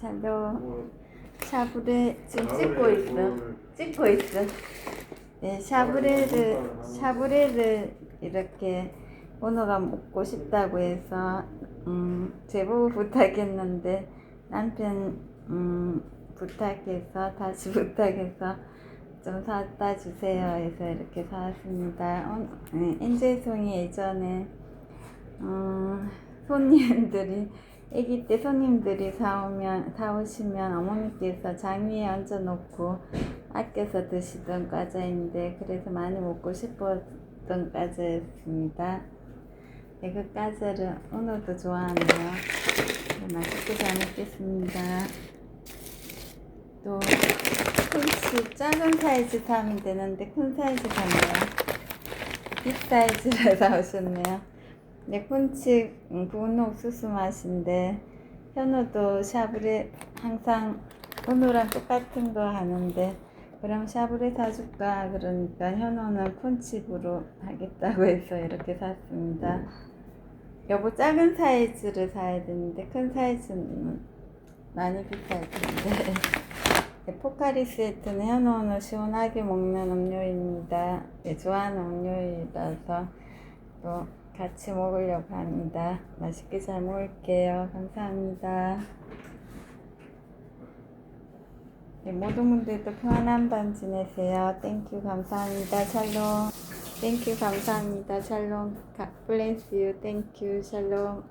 샬롬 샤브레 지금 찍고 있어. 찍고 있어. 네 샤브레를 샤브레를 이렇게 오너가 먹고 싶다고 해서 음 제보 부탁했는데 남편 음 부탁해서 다시 부탁해서 좀 사다 주세요 해서 이렇게 사왔습니다. 어, 네, 엔젤송이 예전에 음, 손님들이 아기 때 손님들이 사오면 사오시면 어머니께서 장위에 얹어놓고 아껴서 드시던 과자인데 그래서 많이 먹고 싶었던 과자였습니다. 네, 그 과자를 오늘도 좋아하네요. 네, 맛있게 잘 먹겠습니다. 또 콘치 작은 사이즈 사면 되는데 큰 사이즈 샀네요. 빅 사이즈를 사오셨네요. 네, 콘치 음, 구운 옥수수 맛인데 현우도 샤브레 항상 현우랑 똑같은 거 하는데 그럼 샤브레 사줄까 그러니까 현우는 콘칩으로 하겠다고 해서 이렇게 샀습니다. 여보 작은 사이즈를 사야 되는데 큰 사이즈는 많이 비쌀 텐데 네, 포카리 세트는 현우는 시원하게 먹는 음료입니다. 네, 좋아하는 음료이라서 또 같이 먹으려고 합니다. 맛있게 잘 먹을게요. 감사합니다. 네, 모든 분들도 평안한 밤 지내세요. 땡큐 감사합니다. 샬롬. 땡큐 감사합니다. 샬롬. Bless you. 땡큐 샬롬.